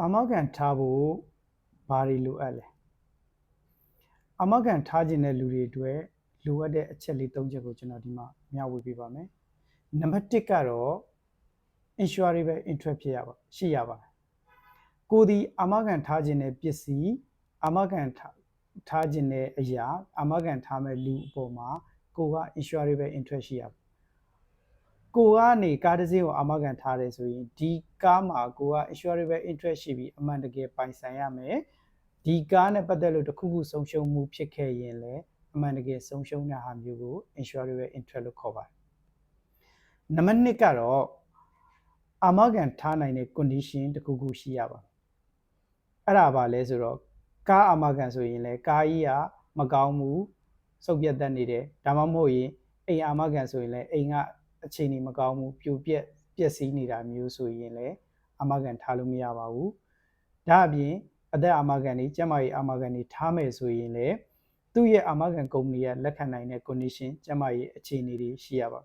အာမခံထားဖို့ဘာတွေလိုအပ်လဲအာမခံထားခြင်းတဲ့လူတွေအတွက်လိုအပ်တဲ့အချက်လေး၃ချက်ကိုကျွန်တော်ဒီမှာမျှဝေပေးပါမယ်နံပါတ်1ကတော့ insurable interest ဖြစ်ရပါရှိရပါတယ်ကိုဒီအာမခံထားခြင်းတဲ့ပစ္စည်းအာမခံထားထားခြင်းတဲ့အရာအာမခံထားမဲ့လူအပေါ်မှာကိုက insurable interest ရှိရပါ ကိုကနေကားတစ်စီးကိုအာမခံထားတယ်ဆိုရင်ဒီကားမှာကိုက insurable interest ရှိပြီးအမှန်တကယ်ပိုင်ဆိုင်ရမယ်ဒီကားနဲ့ပတ်သက်လို့တစ်ခုခုဆုံးရှုံးမှုဖြစ်ခဲ့ရင်လည်းအမှန်တကယ်ဆုံးရှုံးတဲ့ဟာမျိုးကို insurable interest လို့ခေါ်ပါတယ်နံပါတ်2ကတော့အာမခံထားနိုင်တဲ့ condition တစ်ခုခုရှိရပါအဲ့ဒါပါလဲဆိုတော့ကားအာမခံဆိုရင်လည်းကားကြီးကမကောင်းဘူးစုပ်ပြတ်တတ်နေတယ်ဒါမှမဟုတ်ရင်အိမ်အာမခံဆိုရင်လည်းအိမ်က အခြေအနေမကောင်းဘူးပြိုပြက်ပျက်စီးနေတာမျိုးဆိုရင်လည်းအာမခံထားလို့မရပါဘူးဒါအပြင်အသက်အာမခံတွေကျန်းမာရေးအာမခံတွေထားမယ်ဆိုရင်လည်းသူ့ရဲ့အာမခံကုမ္ပဏီကလက်ခံနိုင်တဲ့ condition ကျန်းမာရေးအခြေအနေတွေရှိရပါ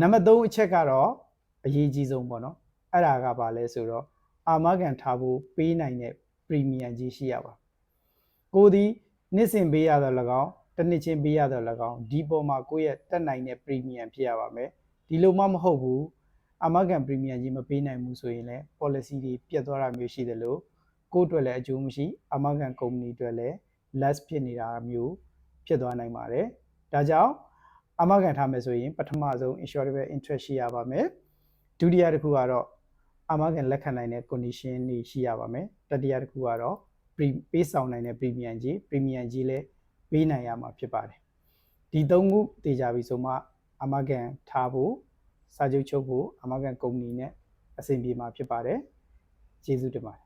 နံပါတ်3အချက်ကတော့အရေးကြီးဆုံးပေါ့နော်အဲ့ဒါကဘာလဲဆိုတော့အာမခံထားဖို့ပေးနိုင်တဲ့ premium ကြီးရှိရပါကိုဒီနှစ်စဉ်ပေးရတော့၎င်း တစ်နှစ်ချင်းပေးရတော့၎င်းဒီပေါ်မှာကိုယ့်ရဲ့တက်နိုင်တဲ့ premium ဖြစ်ရပါမယ်ဒီလိုမှမဟုတ်ဘူးအာမခံ premium ကြီးမပေးနိုင်ဘူးဆိုရင်လည်း policy တွေပြတ်သွားတာမျိုးရှိတယ်လို့ကိုယ့်အတွက်လည်းအကျိုးမရှိအာမခံ company အတွက်လည်း less ဖြစ်နေတာမျိုးဖြစ်သွားနိုင်ပါတယ်ဒါကြောင့်အာမခံထားမယ်ဆိုရင်ပထမဆုံး insurable interest ရှိရပါမယ်ဒုတိယတစ်ခုကတော့အာမခံလက်ခံနိုင်တဲ့ condition တွေရှိရပါမယ်တတိယတစ်ခုကတော့ပေးဆောင်နိုင်တဲ့ premium ကြီး premium ကြီးလည်း ပေးနိုင်ရမှာဖြစ်ပါတယ်ဒီသုံးခုတေချာပြီဆိုမှအာမခံထားဖို့စာချုပ်ချုပ်ဖို့အာမခံကုမ္ပဏီနဲ့အဆင်ပြေမှာဖြစ်ပါတယ်ကျေးဇူးတင်ပါတယ်